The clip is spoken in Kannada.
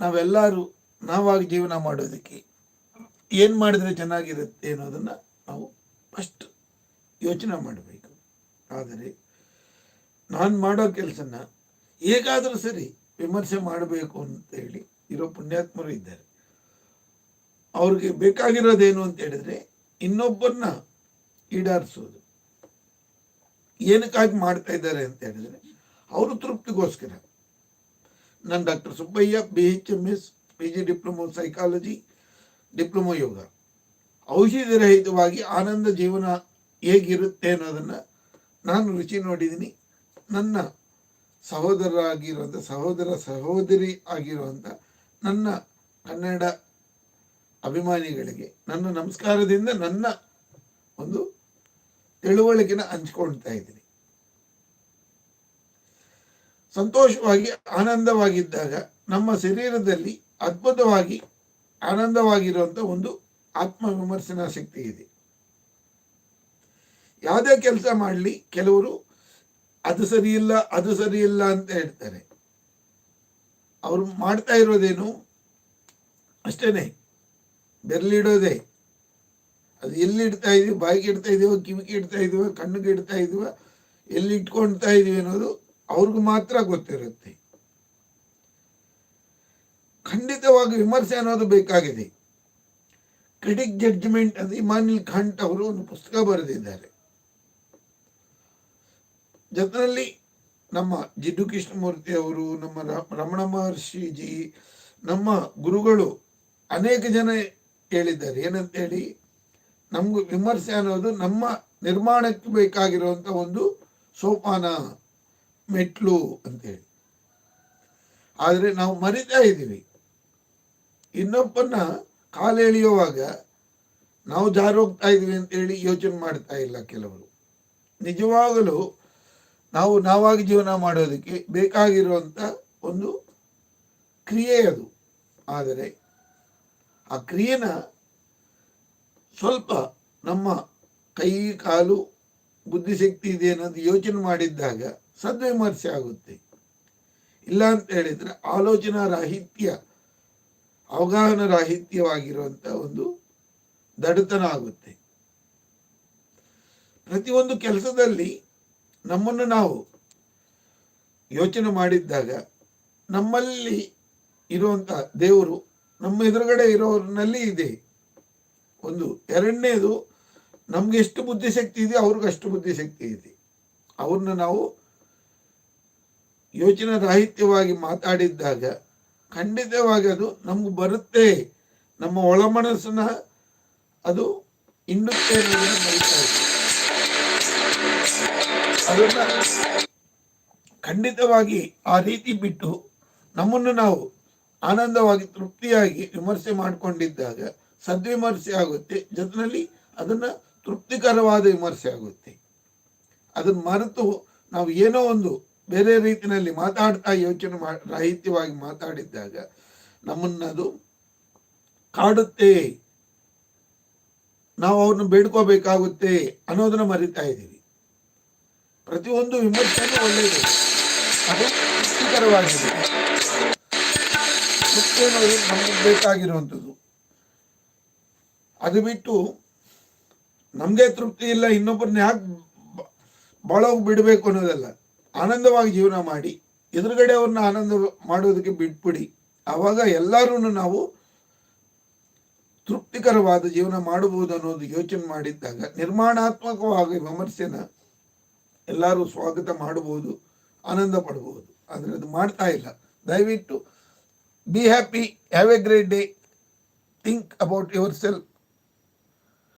ನಾವೆಲ್ಲರೂ ನಾವಾಗಿ ಜೀವನ ಮಾಡೋದಕ್ಕೆ ಏನು ಮಾಡಿದರೆ ಚೆನ್ನಾಗಿರುತ್ತೆ ಅನ್ನೋದನ್ನು ನಾವು ಫಸ್ಟ್ ಯೋಚನೆ ಮಾಡಬೇಕು. ಆದರೆ ನಾನು ಮಾಡೋ ಕೆಲಸನ ಹೇಗಾದರೂ ಸರಿ ವಿಮರ್ಶೆ ಮಾಡಬೇಕು ಅಂತ ಹೇಳಿ ಇರೋ ಪುಣ್ಯಾತ್ಮರು ಇದ್ದಾರೆ. ಅವ್ರಿಗೆ ಬೇಕಾಗಿರೋದೇನು ಅಂತ ಹೇಳಿದ್ರೆ ಇನ್ನೊಬ್ಬರನ್ನ ಈಡಾರಿಸೋದು. ಏನಕ್ಕಾಗಿ ಮಾಡ್ತಾ ಇದ್ದಾರೆ ಅಂತ ಹೇಳಿದ್ರೆ ಅವರು ತೃಪ್ತಿಗೋಸ್ಕರ. ನಾನು doctor Subbaiah B H M S P G diploma psychology diploma ಯೋಗ ಔಷಧಿ ರಹಿತವಾಗಿ ಆನಂದ ಜೀವನ ಹೇಗಿರುತ್ತೆ ಅನ್ನೋದನ್ನು ನಾನು ರುಚಿ ನೋಡಿದ್ದೀನಿ. ನನ್ನ ಸಹೋದರರಾಗಿರುವಂಥ ಸಹೋದರ ಸಹೋದರಿ ಆಗಿರುವಂಥ ನನ್ನ ಕನ್ನಡ ಅಭಿಮಾನಿಗಳಿಗೆ ನನ್ನ ನಮಸ್ಕಾರದಿಂದ ನನ್ನ ಒಂದು ತಿಳುವಳಿಕೆನ ಹಂಚ್ಕೊಳ್ತಾ ಇದ್ದೀನಿ. ಸಂತೋಷವಾಗಿ, ಆನಂದವಾಗಿದ್ದಾಗ ನಮ್ಮ ಶರೀರದಲ್ಲಿ ಅದ್ಭುತವಾಗಿ ಆನಂದವಾಗಿರುವಂಥ ಒಂದು ಆತ್ಮ ವಿಮರ್ಶನಾ ಶಕ್ತಿ ಇದೆ. ಯಾವುದೇ ಕೆಲಸ ಮಾಡಲಿ, ಕೆಲವರು ಅದು ಸರಿ ಇಲ್ಲ ಅದು ಸರಿ ಇಲ್ಲ ಅಂತ ಹೇಳ್ತಾರೆ. ಅವರು ಮಾಡ್ತಾ ಇರೋದೇನು? ಅಷ್ಟೇನೆ. ಬೆರಲಿಡೋದೆ ಅದು ಎಲ್ಲಿ ಇಡ್ತಾ ಇದೀವಿ, ಬಾಯಿಗೆ ಇಡ್ತಾ ಇದೀವೋ, ಕಿವಿಗೆ ಇಡ್ತಾ ಇದೀವ, ಕಣ್ಣಿಗೆ ಇಡ್ತಾ ಇದೀವ, ಎಲ್ಲಿ ಇಟ್ಕೊಳ್ತಾ ಇದೀವಿ ಅನ್ನೋದು ಅವ್ರಿಗೂ ಮಾತ್ರ ಗೊತ್ತಿರುತ್ತೆ. ಖಂಡಿತವಾಗಿ ವಿಮರ್ಶೆ ಅನ್ನೋದು ಬೇಕಾಗಿದೆ. ಕ್ರಿಟಿಕ್ ಜಡ್ಜ್ಮೆಂಟ್ ಅಂತ ಇಮಾನಿಲ್ ಖಂಟ್ ಅವರು ಒಂದು ಪುಸ್ತಕ ಬರೆದಿದ್ದಾರೆ. ಜೊತೆಯಲ್ಲಿ ನಮ್ಮ ಜಿಡ್ಡು ಕೃಷ್ಣಮೂರ್ತಿ ಅವರು, ನಮ್ಮ ರಮಣ ಮಹರ್ಷಿಜಿ, ನಮ್ಮ ಗುರುಗಳು ಅನೇಕ ಜನ ಹೇಳಿದ್ದಾರೆ. ಏನಂತ ಹೇಳಿ, ನಮ್ಗೆ ವಿಮರ್ಶೆ ಅನ್ನೋದು ನಮ್ಮ ನಿರ್ಮಾಣಕ್ಕೆ ಬೇಕಾಗಿರುವಂಥ ಒಂದು ಸೋಪಾನ ಮೆಟ್ಲು ಅಂತೇಳಿ ಆದರೆ ನಾವು ಮರಿತಾ ಇದ್ದೀವಿ. ಇನ್ನೊಬ್ಬನ ಕಾಲು ಎಳೆಯುವಾಗ ನಾವು ಜಾರೋಗ್ತಾ ಇದ್ವಿ ಅಂತೇಳಿ ಯೋಚನೆ ಮಾಡ್ತಾ ಇಲ್ಲ ಕೆಲವರು. ನಿಜವಾಗಲೂ ನಾವು ನಾವಾಗಿ ಜೀವನ ಮಾಡೋದಕ್ಕೆ ಬೇಕಾಗಿರುವಂಥ ಒಂದು ಕ್ರಿಯೆ ಅದು. ಆದರೆ ಆ ಕ್ರಿಯೆನ ಸ್ವಲ್ಪ ನಮ್ಮ ಕೈ, ಕಾಲು ಬುದ್ಧಿಶಕ್ತಿ ಇದೆ ಅನ್ನೋದು ಯೋಚನೆ ಮಾಡಿದ್ದಾಗ ಸದ್ವಿಮರ್ಶೆ ಆಗುತ್ತೆ. ಇಲ್ಲ ಅಂತ ಹೇಳಿದ್ರೆ ಆಲೋಚನಾ ರಾಹಿತ್ಯ, ಅವಗಾಹನ ರಾಹಿತ್ಯವಾಗಿರುವಂಥ ಒಂದು ದಡತನ ಆಗುತ್ತೆ. ಪ್ರತಿಯೊಂದು ಕೆಲಸದಲ್ಲಿ ನಮ್ಮನ್ನು ನಾವು ಯೋಚನೆ ಮಾಡಿದ್ದಾಗ ನಮ್ಮಲ್ಲಿ ಇರುವಂಥ ದೇವರು ನಮ್ಮ ಎದುರುಗಡೆ ಇರೋರ್ನಲ್ಲಿ ಇದೆ. ಒಂದು ಎರಡನೇದು ನಮ್ಗೆ ಎಷ್ಟು ಬುದ್ಧಿಶಕ್ತಿ ಇದೆ ಅವ್ರಿಗೆ ಅಷ್ಟು ಬುದ್ಧಿಶಕ್ತಿ ಇದೆ. ಅವ್ರನ್ನ ನಾವು ಯೋಚನೆ ರಾಹಿತ್ಯವಾಗಿ ಮಾತಾಡಿದ್ದಾಗ ಖಂಡಿತವಾಗಿ ಅದು ನಮ್ಗೆ ಬರುತ್ತೆ. ನಮ್ಮ ಒಳಮನಸ್ಸನ್ನ ಅದು ಇನ್ನುತ್ತೆ ಅದನ್ನ ಖಂಡಿತವಾಗಿ ಆ ರೀತಿ ಬಿಟ್ಟು ನಮ್ಮನ್ನು ನಾವು ಆನಂದವಾಗಿ ತೃಪ್ತಿಯಾಗಿ ವಿಮರ್ಶೆ ಮಾಡಿಕೊಂಡಿದ್ದಾಗ ಸದ್ವಿಮರ್ಶೆ ಆಗುತ್ತೆ. ಜೊತೆಯಲ್ಲಿ ಅದನ್ನ ತೃಪ್ತಿಕರವಾದ ವಿಮರ್ಶೆ ಆಗುತ್ತೆ. ಅದನ್ನ ಮರೆತು ನಾವು ಏನೋ ಒಂದು ಬೇರೆ ರೀತಿಯಲ್ಲಿ ಮಾತಾಡ್ತಾ ಯೋಚನೆ ರಾಹಿತ್ಯವಾಗಿ ಮಾತಾಡಿದ್ದಾಗ ನಮ್ಮನ್ನದು ಕಾಡುತ್ತೆ. ನಾವು ಅವ್ರನ್ನ ಬೇಡ್ಕೋಬೇಕಾಗುತ್ತೆ ಅನ್ನೋದನ್ನ ಮರಿತಾ ಇದ್ದೀವಿ. ಪ್ರತಿಯೊಂದು ವಿಮರ್ಶೆನೂ ಒಳ್ಳೆಯದು ಅದು ನಮಗೆ ಬೇಕಾಗಿರುವಂಥದ್ದು. ಅದು ಬಿಟ್ಟು ನಮಗೆ ತೃಪ್ತಿ ಇಲ್ಲ, ಇನ್ನೊಬ್ಬರನ್ನ ಯಾಕೆ ಬಾಳೋಗಿ ಬಿಡಬೇಕು ಅನ್ನೋದಲ್ಲ. ಆನಂದವಾಗಿ ಜೀವನ ಮಾಡಿ, ಎದುರುಗಡೆ ಅವ್ರನ್ನ ಆನಂದ ಮಾಡೋದಕ್ಕೆ ಬಿಟ್ಬಿಡಿ. ಆವಾಗ ಎಲ್ಲರೂ ನಾವು ತೃಪ್ತಿಕರವಾದ ಜೀವನ ಮಾಡಬಹುದು ಅನ್ನೋದು ಯೋಚನೆ ಮಾಡಿದ್ದಾಗ, ನಿರ್ಮಾಣಾತ್ಮಕವಾಗಿ ವಿಮರ್ಶೆನ ಎಲ್ಲರೂ ಸ್ವಾಗತ ಮಾಡಬಹುದು, ಆನಂದ ಪಡಬಹುದು. ಆದರೆ ಅದು ಮಾಡ್ತಾ ಇಲ್ಲ. ದಯವಿಟ್ಟು be happy have a great day think about yourself